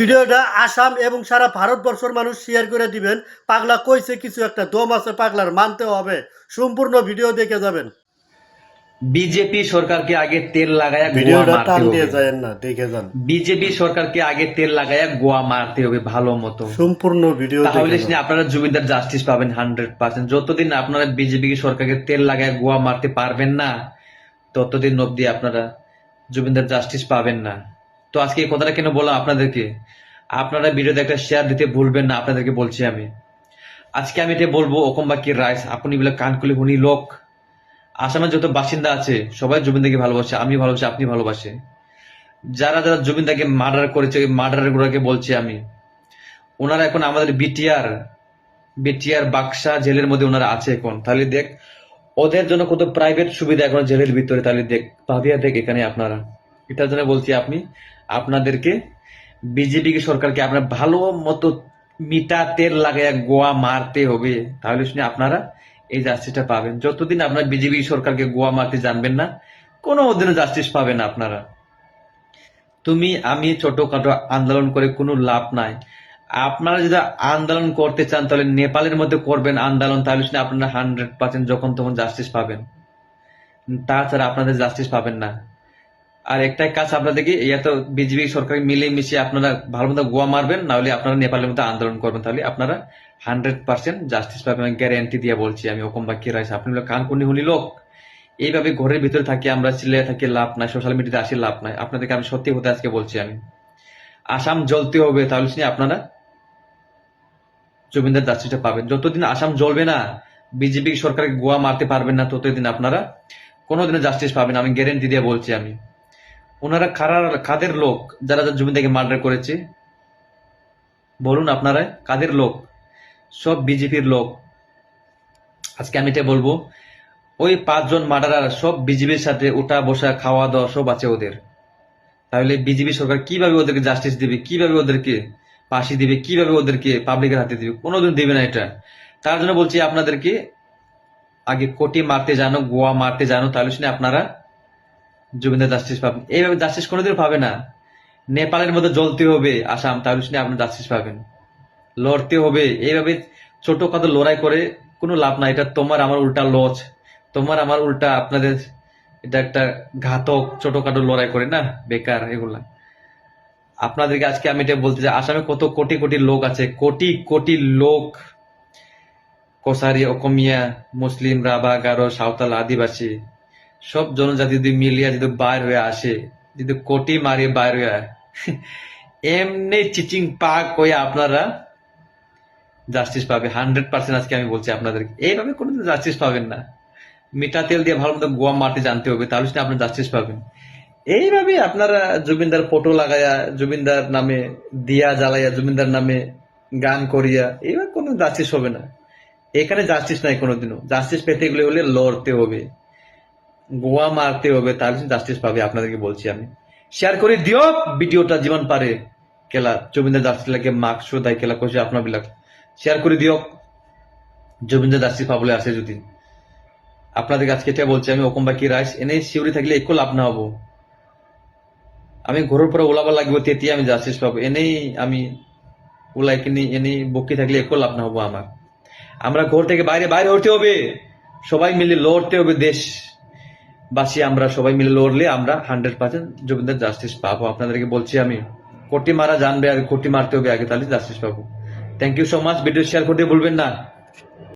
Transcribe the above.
ভিডিওটা আসাম এবং সারা ভারতবর্ষের মানুষ শেয়ার করে দিবেন। পাগলা কইছে কিছু একটা দম আছে পাগলার মানতে হবে। সম্পূর্ণ ভিডিও দেখে যাবেন। বিজেপি সরকারকে আগে তেল লাগায়া গোয়া মারতে হবে। না দেখে যান। বিজেপি সরকারকে আগে তেল লাগায়া গোয়া মারতে হবে ভালো মতো। সম্পূর্ণ ভিডিও তাহলে আপনারা জমিদার জাস্টিস পাবেন হান্ড্রেড পার্সেন্ট যতদিন আপনারা বিজেপি সরকারকে তেল লাগায় গোয়া মারতে পারবেন না ততদিন অব্দি আপনারা জমিদার জাস্টিস পাবেন না। তো আজকে এই কথাটা কেন বললাম আপনাদেরকে? আপনারা ভিডিওতে একটা শেয়ার দিতে ভুলবেন না, আপনাদেরকে বলছি আমি। আজকে আমি এটা বলব ওকমবাকি রাইস? আপনি বলে কানকুলি হুনি লোক। আসামের যত বাসিন্দা আছে, সবাই জমিদারকে ভালোবাসে আমি ভালোবাসি আপনি ভালোবাসে যারা যারা জমিদারকে মার্ডার করেছে, ওই মার্ডার গুলোকে বলছি আমি। ওনারা এখন আমাদের বিটিআর বিটিআর বাক্সা জেলের মধ্যে ওনারা আছে এখন। তাহলে দেখ, ওদের জন্য কত প্রাইভেট সুবিধা এখন জেলের ভিতরে। তাহলে দেখ, ভাবিয়া দেখ এখানে আপনারা। এটার জন্য বলছি আপনি আপনাদেরকে বিজেপি সরকারকে আপনার ভালো মতো মিটা তেল লাগাইয়া গোয়া মারতে হবে। তাহলে শুনে আপনারা এই জাস্টিসটা পাবেন। যতদিন আপনার বিজেপি সরকারকে গোয়া মারতে জানবেন না কোনো দিনও জাস্টিস পাবেন আপনারা। তুমি, আমি ছোটখাটো আন্দোলন করে কোনো লাভ নাই। আপনারা যদি আন্দোলন করতে চান, তাহলে নেপালের মধ্যে করবেন আন্দোলন। তাহলে শুনে আপনারা হান্ড্রেড পার্সেন্ট যখন তখন জাস্টিস পাবেন। তাছাড়া আপনাদের জাস্টিস পাবেন না। আর একটাই কাজ আপনাদেরকে এত বিজেপি সরকার মিলে মিশিয়ে আপনারা ভালো মতো গোয়া মারবেন নাহলে আপনারা নেপালের মধ্যে আন্দোলন করবেন। তাহলে আপনারা হান্ড্রেড পার্সেন্ট জাস্টিস পাবেন আমি গ্যারেন্টি দিয়ে বলছি আমি ওকম বাকি রাইস আপনি হলো কানকুনি হুলি লোক? এইভাবে ঘরের ভিতরে থাকি আমরা চিল্লে থাকি, লাভ নাই সোশ্যাল মিডিয়াতে আসি, লাভ নাই। আপনাদেরকে আমি সত্যি হতে আজকে বলছি আমি। আসাম জ্বলতে হবে, তাহলে শুনে আপনারা জমিদার জাস্টিসটা পাবেন। যতদিন আসাম জ্বলবে না, বিজেপি সরকারকে গোয়া মারতে পারবেন না, ততদিন আপনারা কোনোদিনও জাস্টিস পাবেন আমি গ্যারেন্টি দিয়ে বলছি আমি। ওনারা কারার কাদের লোক? যারা যারা জমিদারকে মার্ডার করেছে? বলুন আপনারা কাদের লোক? সব বিজেপির লোক। আজকে আমি এটা বলব, ওই পাঁচজন মার্ডারার সব বিজেপির সাথে উঠা বসা, খাওয়া দাওয়া সব আছে ওদের। তাহলে বিজেপি সরকার কীভাবে ওদেরকে জাস্টিস দিবে? কীভাবে ওদেরকে ফাঁসি দিবে? কীভাবে ওদেরকে পাবলিকের হাতে দিবে? কোনোদিন দিবে না এটা। তার জন্য বলছি আপনাদেরকে, আগে কোটি মারতে জানো, গোয়া মারতে জানো, তাহলে শুনে আপনারা জমিদার জাস্টিস পাবেন এইভাবে জাস্টিস কোনোদিন পাবে না। নেপালের মধ্যে জ্বলতে হবে, আসাম, তাহলে শুনে আপনি জাস্টিস পাবেন। লড়তে হবে, এইভাবে ছোটখাটো লড়াই করে কোনো লাভ নাই। এটা তোমার আমার উল্টা লজ। তোমার আমার উল্টা আপনাদের এটা একটা ঘাতক, ছোটখাটো লড়াই করে না? বেকার, এগুলা। আপনাদেরকে আজকে আমি এটা বলতে চাই, আসামে কত কোটি কোটি লোক আছে? কোটি কোটি লোক। কসারি, অকমিয়া, মুসলিম, রাভা, গারো, সাঁওতাল, আদিবাসী। সব জনজাতি যদি মিলিয়া যদি বাইর হয়ে আসে, যদি কোটি মারিয়ে বাইর হয়ে এমনি চিচিং পাক হয়ে আপনারা জাস্টিস পাবে। হান্ড্রেড পার্সেন্ট আজকে আমি বলছি আপনাদেরকে। এইভাবে কোনো জাস্টিস পাবেন না। মিঠা তেল দিয়ে ভালো মতো গোয়া মারতে জানতে হবে, তাহলে সেটা আপনার জাস্টিস পাবেন। এইভাবে আপনারা জমিনদার ফটো লাগাইয়া, জমিনদার নামে দিয়া জ্বালাইয়া, জমিনদার নামে গান করিয়া, এইভাবে কোনো জাস্টিস হবে না। এখানে জাস্টিস নাই কোনোদিনও। জাস্টিস পেতে গেলে হলে লড়তে হবে। গোয়া মারতে হবে তাহলে জাস্টিস পাবে, আপনাদেরকে বলছি আমি। শেয়ার করে দিও, ভিডিওটা জীবন পারে। কেলা, জমিদার জাস্টিস লাগে মার্কস দায় কেলা কইছে, আপনার বিলাক। শেয়ার করে দিও। জমিদার জাস্টিস পাবলে আছে যদি। আপনাদেরকে আজকে এটা বলছি আমি ওকম বাকি রাইস, এনে শিউরি থাকলে একটু লাভ না হব। আমি ঘরের পরে ওলাবার লাগবে, তেতি আমি জাস্টিস পাবো। এনেই আমি ওলাই কিনি, এনেই বকি থাকলে একটু লাভ না হব আমার। আমরা ঘর থেকে বাইরে বাইরে হতে হবে। সবাই মিলে লড়তে হবে দেশ। বাসি, আমরা সবাই মিলে লড়লে আমরা হান্ড্রেড পার্সেন্ট জমিদার জাস্টিস পাবো। আপনাদেরকে বলছি আমি, কোটি মারা জানবে আর কোটি মারতে হবে, আগে তাহলে জাস্টিস পাবো। Thank you so much video share করতে ভুলবেন না।